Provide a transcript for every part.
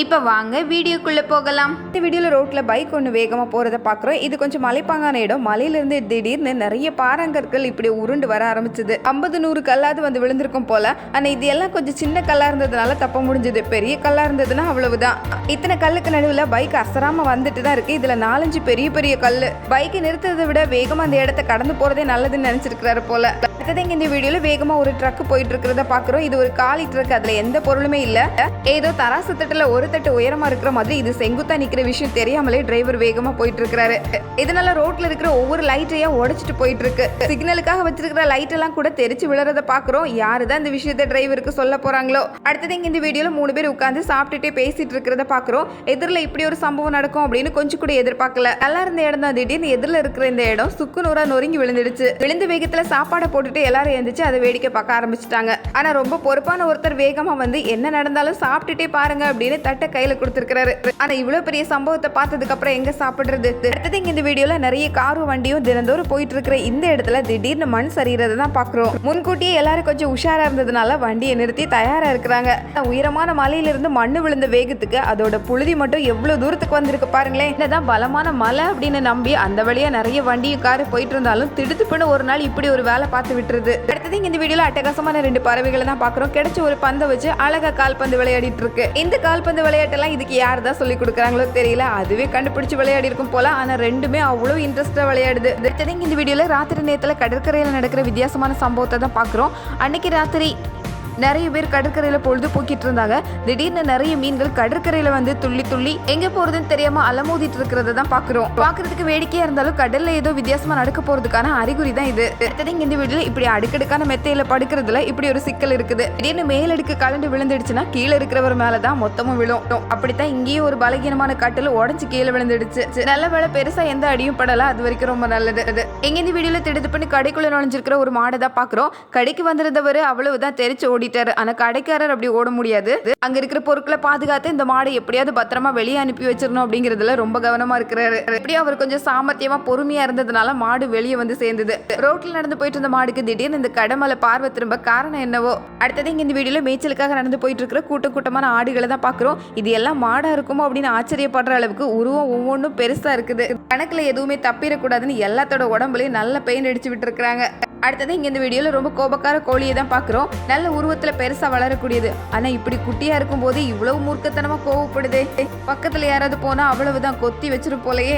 இப்போ வாங்க வீடியோக்குள்ளே போகலாம். இந்த வீடியோவில் ரோட்டில் பைக் ஒன்று வேகமாக போகிறத பார்க்குறோம் இது கொஞ்சம் மலைப்பாங்கான இடம். மலையிலேருந்து திடீர்னு நிறைய பாறாங்கற்கள் இப்படி உருண்டு வர ஆரம்பிச்சது. ஐம்பது நூறு கல்லாவது வந்து விழுந்திருக்கும் போல. ஆனால் இது எல்லாம் கொஞ்சம் சின்ன கல்லாக இருந்ததுனால தப்ப முடிஞ்சது. பெரிய கல்லாக இருந்ததுன்னா அவ்வளவுதான். இத்தனை கல்லுக்கு நடுவில் பைக் அசராமல் வந்துட்டு தான் இருக்கு. இதில் நாலஞ்சு பெரிய பெரிய கல் பைக்கை நிறுத்துறதை விட வேகமாக அந்த இடத்த கடந்து போகிறதே நல்லதுன்னு நினச்சிருக்கிறாரு போல. அடுத்தது இங்க இந்த வீடியோவில் வேகமாக ஒரு ட்ரக் போயிட்டு இருக்கிறத பார்க்குறோம் இது ஒரு காலி ட்ரக் அதில் எந்த பொருளுமே இல்லை. ஏதோ தராசு தட்டில் ஒரு தட்டு உயரமா இருக்கிற மாதிரி இது செங்குத்தா நிக்கிற விஷயம் தெரியாமலே டிரைவர் வேகமா போயிட்டு இருக்கிறாரு இதனால ரோட்ல இருக்கிற ஒவ்வொரு லைட்டையா உடைச்சிட்டு போயிட்டு இருக்கு சிக்னலுக்காக வச்சிருக்கிற லைட் எல்லாம் கூட தெரிச்சு விழுறத பாக்குறோம். யாரு தான் இந்த விஷயத்த டிரைவருக்கு சொல்ல போறாங்களோ? அடுத்தது இங்க இந்த வீடியோல மூணு பேர் உட்காந்து சாப்பிட்டுட்டே பேசிட்டு இருக்கிறத பாக்குறோம். எதிரில் இப்படி ஒரு சம்பவம் நடக்கும் அப்படின்னு கொஞ்சம் கூட எதிர்பார்க்கல. நல்லா இருந்த இடம் தான் திடீர்னு எதிரில் இருக்கிற இந்த இடம் சுக்கு நூறா நொறுங்கி விழுந்துடுச்சு. விழுந்த வேகத்துல சாப்பாடை போட்டுட்டு எல்லாரும் எழுந்துச்சு அதை வேடிக்கை பார்க்க ஆரம்பிச்சிட்டாங்க. ஆனா ரொம்ப பொறுப்பான ஒருத்தர் வேகமா வந்து என்ன நடந்தாலும் சாப்பிட்டுட்டே பாருங்க அப்படின்னு தட்டை கையில கொடுத்துருக்காரு ஆனா இவ்வளவு பெரிய சம்பவத்தை பார்த்ததுக்கு அப்புறம் எங்க சாப்பிடுறது? அடுத்தது இந்த வீடியோல நிறைய காரும் வண்டியும் தினந்தோறும் போயிட்டு இருக்கிற இந்த இடத்துல திடீர்னு மண் சரிகிறத தான் பாக்குறோம் முன்கூட்டியே எல்லாரும் கொஞ்சம் உஷாரா இருந்ததுனால வண்டியை நிறுத்தி தயாரா இருக்கிறாங்க. உயரமான மலையில இருந்து மண்ணு விழுந்த வேகத்துக்கு அதோட புழுதி மட்டும் எவ்வளவு தூரத்துக்கு வந்திருக்கு பாருங்களேன். என்னதான் பலமான மலை அப்படின்னு நம்பி அந்த வழியா நிறைய வண்டியும் காரு போயிட்டு இருந்தாலும் திடுத்துப்புன்னு ஒரு நாள் இப்படி ஒரு வேலை பார்த்து விட்டுருது. அடுத்தது இந்த வீடியோல அட்டகாசமான ரெண்டு பறவைகளை தான் பாக்குறோம் கிடைச்ச ஒரு பந்தை வச்சு அழகா கால்பந்து விளையாடிட்டு இருக்கு. இந்த கால்பந்து விளையாட்டெல்லாம் இதுக்கு யார் தான் சொல்லி கொடுக்குறாங்களோ தெரியல. அதுவே கண்டுபிடிச்சு விளையாடி இருக்கும் போல. ஆனா ரெண்டுமே அவ்வளோ இன்ட்ரெஸ்டா விளையாடுது. அடுத்தது இந்த வீடியோல ராத்திரி நேரத்தில் கடற்கரையில் நடக்கிற வித்தியாசமான சம்பவத்தை தான் பாக்குறோம் அன்னைக்கு ராத்திரி நிறைய பேர் கடற்கரையில் பொழுது போக்கிட்டு இருந்தாங்க. திடீர்னு நிறைய மீன்கள் கடற்கரையில் வந்து துள்ளி துள்ளி எங்க போறதுன்னு தெரியாம அலமோதிட்டு இருக்கிறத தான் பாக்குறோம். பாக்குறதுக்கு வேடிக்கையா இருந்தாலும் கடல்ல ஏதோ வித்தியாசமா நடக்க போறதுக்கான அறிகுறி தான் இது. அடுத்தது இந்த வீடுல இப்படி அடுக்கடுக்கான மெத்தையில படுக்கிறதுல இப்படி ஒரு சிக்கல் இருக்குது. திடீர்னு மேலடுக்கு கலண்டு விழுந்துடுச்சுன்னா கீழே இருக்கிறவர் மேலதான் மொத்தமும் விழும். அப்படித்தான் இங்கேயும் ஒரு பலகீனமான கட்டில் உடஞ்சு கீழே விழுந்துடுச்சு. நல்ல வேலை பெருசா எந்த அடியும் படல. அது வரைக்கும் ரொம்ப நல்லது. அது எங்க இந்த வீடியோல திடுத்து பண்ணி கடைக்குள்ள நுழைஞ்சிருக்கிற ஒரு மாடை தான் பாக்குறோம். கடைக்கு வந்திருந்தவர் அவ்வளவுதான் தெரிச்சு ஓடிட்டாரு ஆனா கடைக்காரர் அப்படி ஓட முடியாது. அங்க இருக்கிற பொருட்களை பாதுகாத்து இந்த மாடை எப்படியாவது பத்திரமா வெளியே அனுப்பி வச்சிடணும் அப்படிங்கறதுல ரொம்ப கவனமா இருக்கிறாரு. எப்படியும் அவர் கொஞ்சம் சாமர்த்தியமா பொறுமையா இருந்ததுனால மாடு வெளியே வந்து சேர்ந்தது. ரோட்ல நடந்து போயிட்டு இருந்த மாடுக்கு திடீர்னு இந்த கடமலை பார்வை திரும்ப காரணம் என்னவோ? அடுத்தது இங்க இந்த வீடியோல மேய்ச்சலுக்காக நடந்து போயிட்டு இருக்கிற கூட்டம் கூட்டமான ஆடுகளை தான் பாக்குறோம் இது எல்லாம் மாடா இருக்குமோ அப்படின்னு ஆச்சரியப்படுற அளவுக்கு உருவம் ஒவ்வொன்றும் பெருசா இருக்குது. கணக்குல எதுவுமே தப்பிடக்கூடாதுன்னு எல்லாத்தோட உடம்புலயும் நல்ல பெயின் அடிச்சு விட்டு அடுத்தது இங்க இந்த வீடியோல ரொம்ப கோபக்கார கோழியை தான் பாக்குறோம் நல்ல உருவத்துல பெருசா வளரக்கூடியது. ஆனா இப்படி குட்டியா இருக்கும் போது இவ்வளவு மூர்க்கத்தனமா கோவப்படுது. பக்கத்துல யாராவது போனா அவ்வளவுதான் கொத்தி வச்சிரு போலயே.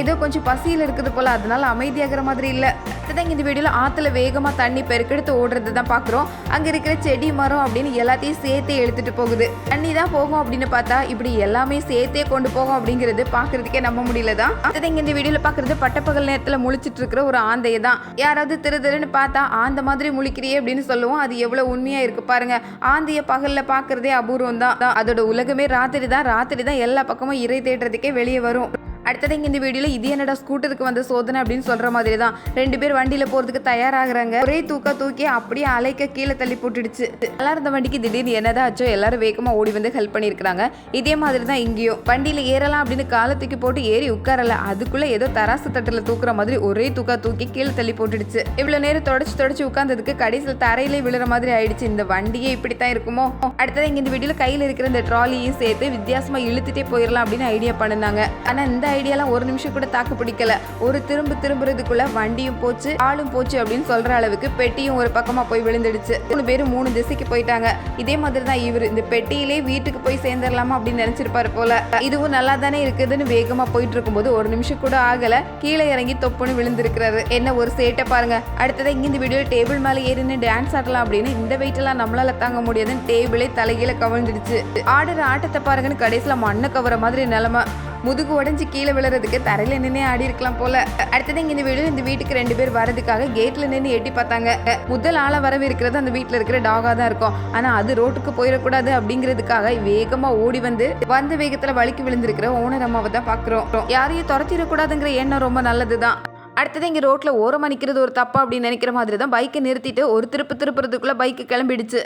ஏதோ கொஞ்சம் பசியில இருக்குது போல. அதனால அமைதியாகிற மாதிரி இல்ல. அடுத்தது இந்த வீடியோல ஆற்றுல வேகமாக தண்ணி பெருக்கெடுத்து ஓடுறது தான் பார்க்குறோம் அங்கே இருக்கிற செடி மரம் அப்படின்னு எல்லாத்தையும் சேர்த்தே எடுத்துகிட்டு போகுது. தண்ணி தான் போகும் அப்படின்னு பார்த்தா இப்படி எல்லாமே சேர்த்தே கொண்டு போகும் அப்படிங்கிறது பார்க்கறதுக்கே நம்ப முடியல தான் அடுத்தது இந்த வீடியோவில் பார்க்குறது பட்டப்பகல் நேரத்தில் முழிச்சிட்டு இருக்கிற ஒரு ஆந்தையை தான் யாராவது திரு திருன்னு பார்த்தா ஆந்த மாதிரி முழிக்கிறியே அப்படின்னு சொல்லுவோம். அது எவ்வளோ உண்மையாக இருக்கு பாருங்க. ஆந்தைய பகலில் பார்க்குறதே அபூர்வம் தான் அதோட உலகமே ராத்திரி தான் ராத்திரி தான் எல்லா பக்கமும் இறை தேடுறதுக்கே வெளியே வரும். அடுத்தது இங்க இந்த வீடியோல இது என்னடா ஸ்கூட்டருக்கு வந்த சோதனை அப்படின்னு சொல்ற மாதிரி தான் ரெண்டு பேர் வண்டியில போறதுக்கு தயாராகிறாங்க. ஒரே தூக்க தூக்கி அப்படியே அலைக்க கீழே தள்ளி போட்டுடுச்சு. நல்லா இருந்த வண்டிக்கு திடீர்னு என்னதான் ஆச்சோ எல்லாரும் வேகமா ஓடி வந்து ஹெல்ப் பண்ணியிருக்காங்க இதே மாதிரி தான் இங்கேயும். வண்டியில ஏறலாம் அப்படின்னு காலை தூக்கி போட்டு ஏறி உட்காரல. அதுக்குள்ள ஏதோ தராசு தட்டுல தூக்குற மாதிரி ஒரே தூக்கா தூக்கி கீழே தள்ளி போட்டுடுச்சு. இவ்வளவு நேரம் தொடச்சு தொடச்சு உட்கார்ந்ததுக்கு கடைசியில் தரையிலே விழுற மாதிரி ஆயிடுச்சு. இந்த வண்டியே இப்படித்தான் இருக்குமோ? அடுத்தது இங்க இந்த வீடியோல கையில இருக்கிற இந்த ட்ராலியும் சேர்த்து வித்தியாசமா இழுத்துட்டே போயிடலாம் அப்படின்னு ஐடியா பண்ணுனாங்க ஆனா இந்த ஐடியாலாம் ஒரு நிமிஷம் கூட தாக்கு பிடிக்கல. ஒரு திரும்ப திரும்புறதுக்குள்ள வண்டியும் போச்சு ஆளும் போச்சு அப்படின்னு சொல்ற அளவுக்கு பெட்டியும் ஒரு பக்கமா போய் விழுந்துடுச்சு. மூணு பேரும் மூணு திசைக்கு போயிட்டாங்க. இதே மாதிரி தான் இவர். இந்த பெட்டியிலே வீட்டுக்கு போய் சேர்ந்துடலாமா அப்படின்னு நினைச்சிருப்பாரு போல. இதுவும் நல்லா தானே இருக்குதுன்னு வேகமா போயிட்டு இருக்கும்போது ஒரு நிமிஷம் கூட ஆகல. கீழே இறங்கி தொப்புன்னு விழுந்திருக்கிறாரு. என்ன ஒரு சேட்டை பாருங்க. அடுத்ததான் இங்க இந்த வீடியோ டேபிள் மேலே ஏறின்னு டான்ஸ் ஆடலாம் அப்படின்னு இந்த வெயிட் எல்லாம் நம்மளால தாங்க முடியாதுன்னு டேபிளே தலைகீழ கவிழ்ந்துடுச்சு. ஆடுற ஆட்டத்தை பாருங்கன்னு கடைசியில மண்ணை கவர மாதிரி நிலைமை. முதுகு உடஞ்சி கீழே விழுறதுக்கு தரையில நின்று ஆடி இருக்கலாம் போல. அடுத்தது இங்கே இந்த வீடு இந்த வீட்டுக்கு ரெண்டு பேர் வரதுக்காக கேட்ல நின்று எட்டி பார்த்தாங்க. முதல் ஆளா வரவிருக்கிறது அந்த வீட்டுல இருக்கிற டாகா தான் இருக்கும். ஆனா அது ரோட்டுக்கு போயிடக்கூடாது அப்படிங்கிறதுக்காக வேகமா ஓடி வந்து வந்த வேகத்துல வலிக்கு விழுந்திருக்கிற ஓனர் அம்மாவை தான் பாக்குறோம் யாரையும் துரத்திடக்கூடாதுங்கிற எண்ணம் ரொம்ப நல்லதுதான். அடுத்தது இங்கே ரோட்டில் ஓரமாக நிற்கிறது ஒரு தப்பா அப்படின்னு நினைக்கிற மாதிரி தான் பைக்கை நிறுத்திட்டு ஒரு திருப்பு திருப்புறதுக்குள்ளே பைக்கு கிளம்பிடுச்சு.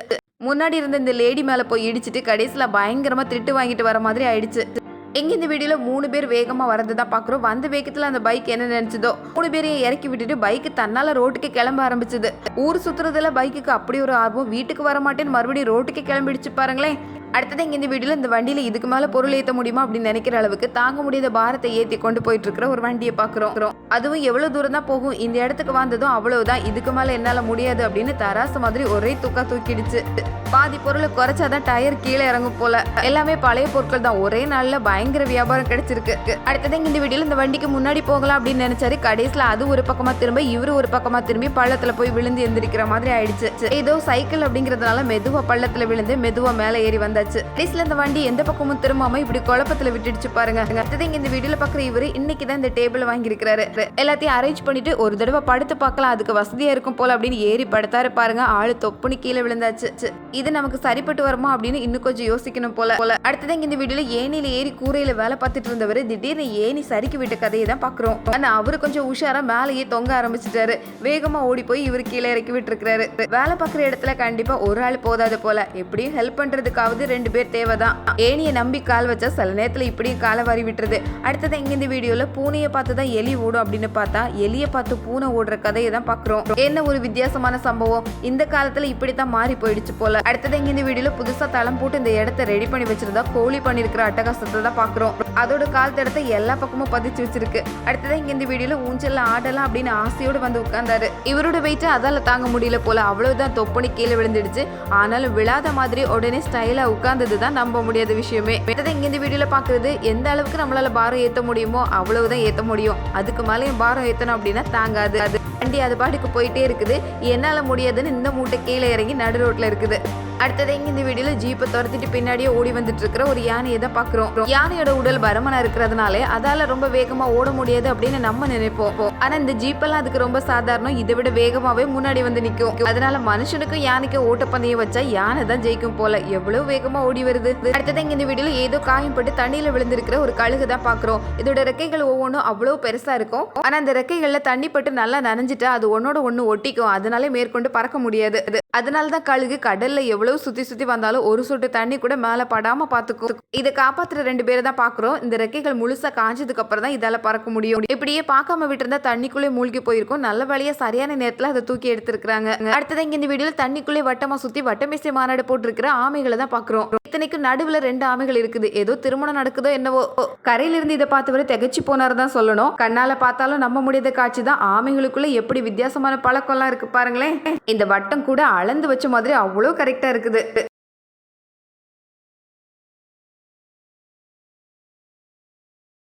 முன்னாடி இருந்த இந்த லேடி மேலே போய் இடிச்சிட்டு கடைசியில் பயங்கரமாக திட்டு வாங்கிட்டு வர மாதிரி ஆயிடுச்சு. எங்கே இந்த வீடியோவில் மூணு பேர் வேகமாக வரது தான் பார்க்குறோம் வந்த வேகத்தில் அந்த பைக் என்ன நினச்சதோ மூணு பேரையும் இறக்கி விட்டுட்டு பைக்கு தன்னால் ரோட்டுக்கு கிளம்ப ஆரம்பிச்சது. ஊர் சுற்றுறதுல பைக்குக்கு அப்படி ஒரு ஆர்வம். வீட்டுக்கு வர மாட்டேன்னு மறுபடியும் ரோட்டுக்கு கிளம்பிடுச்சு பாருங்களேன். அடுத்தது இங்கே இந்த வீடியோவில் இந்த வண்டியில இதுக்கு மேலே பொருள் ஏற்ற முடியுமா அப்படின்னு நினைக்கிற அளவுக்கு தாங்க முடியாத பாரத்தை ஏற்றி கொண்டு போயிட்டு இருக்கிற ஒரு வண்டியை பார்க்குறோம் அதுவும் எவ்வளோ தூரம் தான் போகும்? இந்த இடத்துக்கு வந்ததும் அவ்வளவுதான். இதுக்கு மேலே என்னால் முடியாது அப்படின்னு தராசு மாதிரி ஒரே தூக்கா தூக்கிடுச்சு. பாதி பொருளை குறைச்சாதான் டயர் கீழே இறங்கும் போல. எல்லாமே பழைய பொருட்கள் தான். ஒரே நாளில் பயங்கர வியாபாரம் கிடைச்சிருக்கு. அடுத்தது இந்த வீடியோல இந்த வண்டிக்கு முன்னாடி போகலாம் அப்படின்னு நினைச்சாரு. கடைசியில் அது ஒரு பக்கமாக திரும்ப இவரு ஒரு பக்கமாக திரும்பி பள்ளத்தில் போய் விழுந்து எந்திரிக்கிற மாதிரி ஆயிடுச்சு. ஏதோ சைக்கிள் அப்படிங்கிறதுனால மெதுவாக பள்ளத்தில் விழுந்து மெதுவாக மேலே ஏறி வந்தாச்சு. கடைசியில் இந்த வண்டி எந்த பக்கமும் திரும்பாம இப்படி குழப்பத்தில் விட்டுடுச்சு பாருங்க. அடுத்தது இந்த வீடியோவில் பார்க்குற இவர் இன்னைக்கு தான் இந்த டேபிள் வாங்கியிருக்கிறாரு. எல்லாத்தையும் அரேஞ்ச் பண்ணிட்டு ஒரு தடவை படுத்து பார்க்கலாம். அதுக்கு வசதியா இருக்கும் போல அப்படின்னு ஏறி படுத்தாரு பாருங்க. ஆளு தொப்புனு கீழே விழுந்தாச்சு. இது நமக்கு சரிப்பட்டு வருமா அப்படின்னு இன்னும் கொஞ்சம் யோசிக்கணும் போல. போல. அடுத்தது இந்த வீடியோல ஏணியில ஏறி கூரையில வேலை பார்த்துட்டு இருந்தவர் திடீர்னு ஏணி சறுக்கி விட்ட கதையை தான் பாக்குறோம் ஆனா அவரு கொஞ்சம் உஷாரா மேலேயே தொங்க ஆரம்பிச்சிட்டாரு. வேகமா ஓடி போய் இவர் கீழே இறக்கி விட்டுருக்காரு வேலை பார்க்குற இடத்துல கண்டிப்பா ஒரு ஆள் போதாது போல. எப்படியும் ஹெல்ப் பண்றதுக்காவது ரெண்டு பேர் தேவைதான். ஏணியை நம்பி கால் வச்சா சில நேரத்துல இப்படியும் காலை வாரி விட்டுறது அடுத்தது இங்க இந்த வீடியோல பூனையை பார்த்து தான் எலி ஓடும் அப்படின்னு பார்த்தா எலியை பார்த்து பூனை ஓடுற கதையை தான் பாக்குறோம் என்ன ஒரு வித்தியாசமான சம்பவம்? இந்த காலத்துல இப்படித்தான் மாறி போயிடுச்சு போல. அடுத்தது இந்த வீடியோல புதுசா தளம் போட்டு இந்த இடத்த ரெடி பண்ணி வச்சிருந்தா கோழி பண்ணிருக்கிற அட்டகாசத்தை தான் பாக்குறோம் அதோட கால் தடத்தை எல்லா பக்கமும் பதிச்சு வச்சிருக்கு. அடுத்தது இங்க இந்த வீடியோல ஊஞ்சல்ல ஆடலாம் அப்படின்னு ஆசையோடு வந்து உட்கார்ந்தாரு. இவரோட வெயிட் அதால தாங்க முடியல போல. அவ்வளவுதான் தொப்பனி கீழே விழுந்துடுச்சு. ஆனாலும் விழாத மாதிரி உடனே ஸ்டைலா உட்கார்ந்தது தான் நம்ப முடியாத விஷயமே. அடுத்தது இங்க இந்த வீடியோல பாக்குறது எந்த அளவுக்கு நம்மளால பாரம் ஏத்த முடியுமோ அவ்வளவுதான் ஏத்த முடியும். அதுக்கு மேலேயும் பாரம் ஏற்றணும் அப்படின்னா தாங்காது. அது வண்டி அது பாட்டுக்கு போயிட்டே இருக்குது. என்னால முடியாதுன்னு இந்த மூட்டை கீழே இறங்கி நடு ரோட்ல இருக்குது. அடுத்தது இந்த வீடியோல ஜீப்பை துரத்திட்டு பின்னாடியே ஓடி வந்துட்டு இருக்கிற ஒரு யானையை தான் பாக்குறோம் யானையோட உடல் பரமனா இருக்கிறதுனாலே அதால ரொம்ப வேகமா ஓட முடியாது அப்படின்னு நம்ம நினைப்போம். ஆனா இந்த ஜீப்பெல்லாம் அதுக்கு ரொம்ப சாதாரணம். இதை விட வேகமாவே முன்னாடி வந்து நிக்கும். அதனால மனுஷனுக்கும் யானைக்கு ஓட்டப்பந்தயம் வச்சா யானை தான் ஜெயிக்கும் போல. எவ்வளவு வேகமா ஓடி வருது. அடுத்தது இந்த வீடியோல ஏதோ காயம் பட்டு தண்ணியில விழுந்திருக்கிற ஒரு கழுகு தான் பாக்குறோம் இதோட ரெக்கைகள் ஒவ்வொன்றும் அவ்வளவு பெருசா இருக்கும். ஆனா அந்த ரெக்கைகள்ல தண்ணி பட்டு நல்லா நனைஞ்சிட்டா அது ஒன்னோட ஒண்ணு ஒட்டிக்கும். அதனாலே மேற்கொண்டு பறக்க முடியாது. அதனால தான் கழுகு கடல்ல எவ்வளவு சுத்தி சுத்தி வந்தாலும் ஒரு சொட்டு தண்ணி கூட மேல படாம பாத்துக்கும் இதை காப்பாத்துற ரெண்டு பேரை தான் பாக்குறோம். இந்த ரெக்கைகள் முழுசா காஞ்சதுக்கு அப்புறம் தான் இதால பறக்க முடியும். இப்படியே பார்க்காம விட்டுருந்தா தண்ணிக்குள்ளே மூழ்கி போயிருக்கும். நல்ல வழியா சரியான நேரத்துல அதை தூக்கி எடுத்துருக்காங்க அடுத்தது இங்க இந்த வீடியோல தண்ணிக்குள்ளே வட்டமா சுத்தி வட்டமேசை மாநாடு போட்டிருக்கிற ஆமைகளை தான் பாக்குறோம். இத்தனைக்கும் நடுவுல ரெண்டு ஆமைகள் இருக்குது. ஏதோ திருமணம் நடக்குதோ என்னவோ. கரையில இருந்து இதை பார்த்தவரை திகச்சு போனாரு தான் சொல்லணும். கண்ணால பார்த்தாலும் நம்ப முடியாத காட்சி தான். ஆமைகளுக்குள்ள எப்படி வித்தியாசமான பழக்கம்லாம் இருக்கு பாருங்களேன். இந்த வட்டம் கூட அளந்து வச்ச மாதிரி அவ்வளோ கரெக்டா இருக்குது.